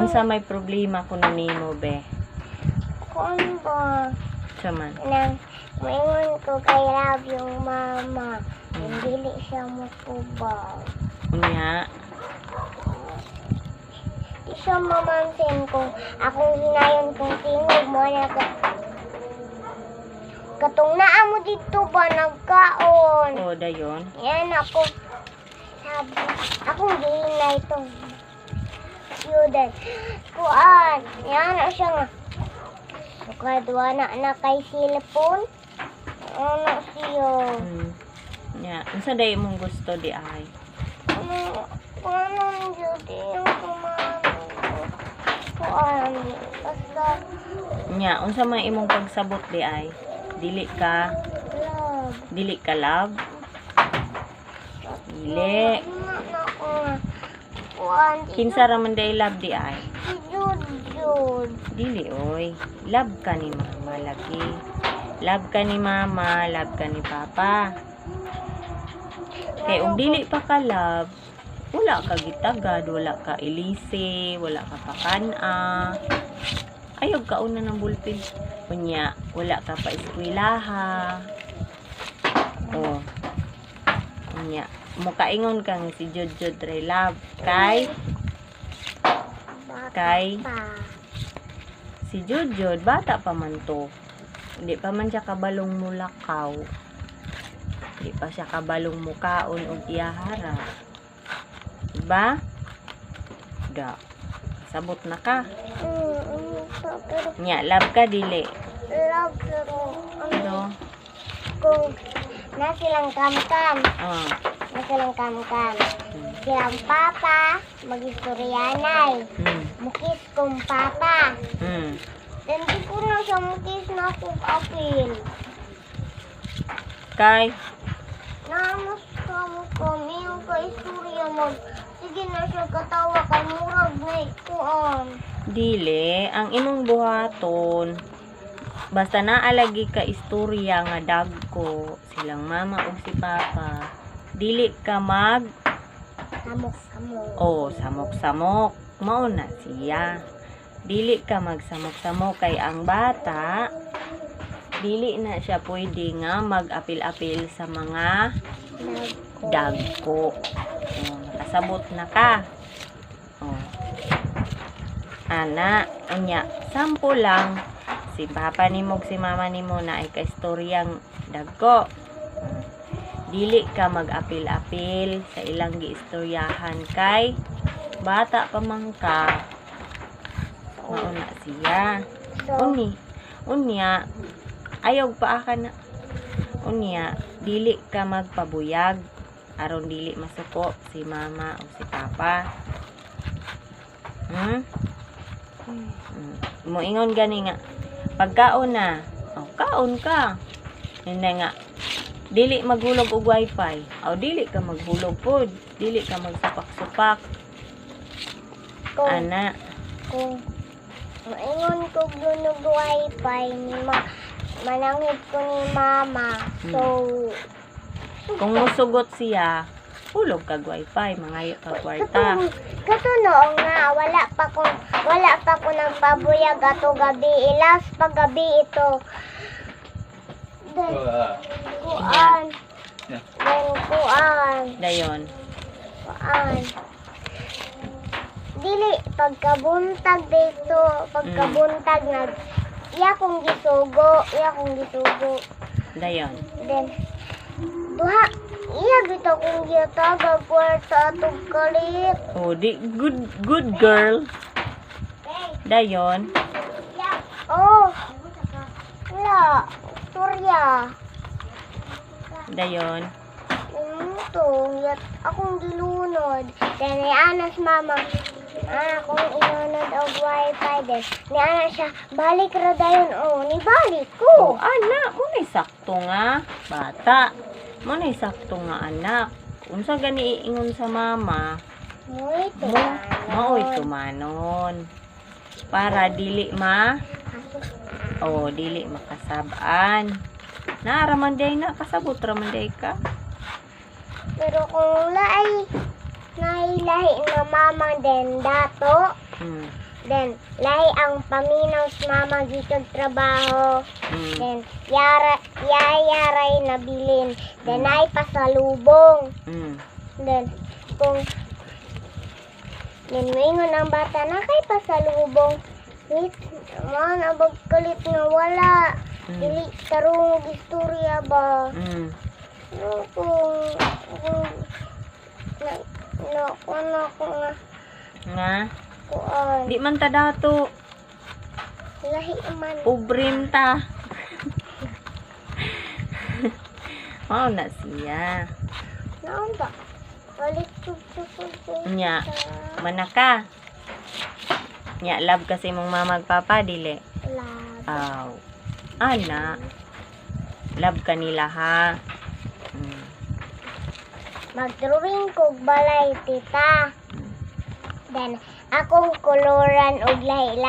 Unsa may problema kuno nimo be? Kung ba, Saman. nang maingon ko kay love yung mama. Hindi siya makubaw. Unya, Di siya mamansin kung akong hinayon kung tingog mo na ka. Katong naa mo dito ba nagkaon? o dayon. Yan ako. Sabi, akong gihinay ito. Student. Kuan. Yan na siya nga. Sukadwa na na kay cellphone. Ano siya? Hmm. Nya, unsa day mong gusto di ay? Ano, ano yun yung kumano? Kuan. Basta, Nya, unsa may imong pagsabot di ay? Dili ka, love. dili ka love? Dili. Na, na, ko nga. Kuan. Kinsa ra man day love di ay? Jud. Dili oy. Love ka ni mama lagi. Love ka ni mama, love ka ni papa. Kay ug dili pa ka love, wala ka gitagad, wala ka ilisi, wala ka pakana. Ayog ka una ng bulpin. Unya, wala ka pa eskwelaha. Oh. Unya, mukaingon ka nga si Jud Ray love kay Kay? Si Jujud, bata pa man to. Hindi pa man siya kabalong mulakaw. Hindi pa siya kabalong mukaon o iyahara. Diba? Da. Sabot na ka. Nya, love ka dili. love pero ano Pero, kung na silang kamkam, ah. na silang kamkam. Hmm. Silang papa, mag-istoryanay. Hmm. Mukis kong papa. Hmm. Then di ko na siya mukis na kong apil. Kay, Namas ka mo kami yung ka-istorya mo. Sige na siya katawa kay murag na ikuan. dili, ang imong buhaton, basta naalagi ka istorya nga dagko, silang mama o si papa, dili ka mag Samok samok. Oh, samok-samok. Mao na siya. Dili ka magsamok-samok kay ang bata dili na siya pwede nga mag-apil-apil sa mga dagko. Oh, nakasabot na ka. Oh. Ana, unya, sampo lang si papa nimo ug si mama nimo na ay kaistoryang dagko. Dili ka mag-apil-apil sa ilang giistoryahan kay bata pa man ka. Mauna siya. Uni, unya, ayaw pa aka na. Unya, dili ka magpabuyag. Aron dili masuko si mama o si papa. Hmm? Hmm. Moingon gani nga. Pagkaon na, oh, kaon ka. Hindi nga, dili maghulog og wifi. O dili ka maghulog pod. Dili ka magsupak-supak. kung, Ana, kung maingon ko gunog wifi ni ma manangit ko ni mama. So, kung musugot siya, hulog kag wifi, mangayo kag kwarta. Katunoong nga, wala pa ko, wala pa ko nagpabuyag ato gabi. Ilas pag gabi ito. Then, kuan. Then, kuan. Dayon. Kuan. Dili, pagkabuntag dito, pagkabuntag nag, iya kong gisugo, iya kong gisugo. Dayon. Then, duha, iya gito kong giyataga kwarta atong kalit. Oh, di good good girl. Dayon. Oh, wala, storya. Dayon. Ito, yat akong gilunod. Then, ni anas mama, ah, akong inunod og wifi din. Ni anas siya, balik ra dayon. Oh, ni balik Oh, ko. anak, mo na sakto nga. Bata. Mo na sakto nga anak. Unsa gani iingon sa mama? Muy Mo, maoy tumanon. Para dili ma, oh, dili makasabaan. Naaraman day na, kasabot raman day ka. Pero kung laay, nailahi na mama din dato, Mm. Then, lahi ang paminaw sa mama gitong trabaho. Mm. Then, yara, yayaray na bilin. Then, ay pasalubong. Mm. Then, kung Then, maingon ang bata na kay pasalubong. Wait, man, abag kalit nga wala. Mm. Dili, tarong istorya ba? Mm. No, kung, kung, na, na, kung, na, kung, na, Nga, kuan. di man ta dato. Lahi man. Ubrim ta. Mao na siya. Naon ba? Balik tug-tug Nya, manaka. Nya, love kasi mong mama ag papa, dili. Love. Aw. Ana. Love ka nila, ha? Mm. Mag-drawing kog balay, tita. Then, akong koloran og lahi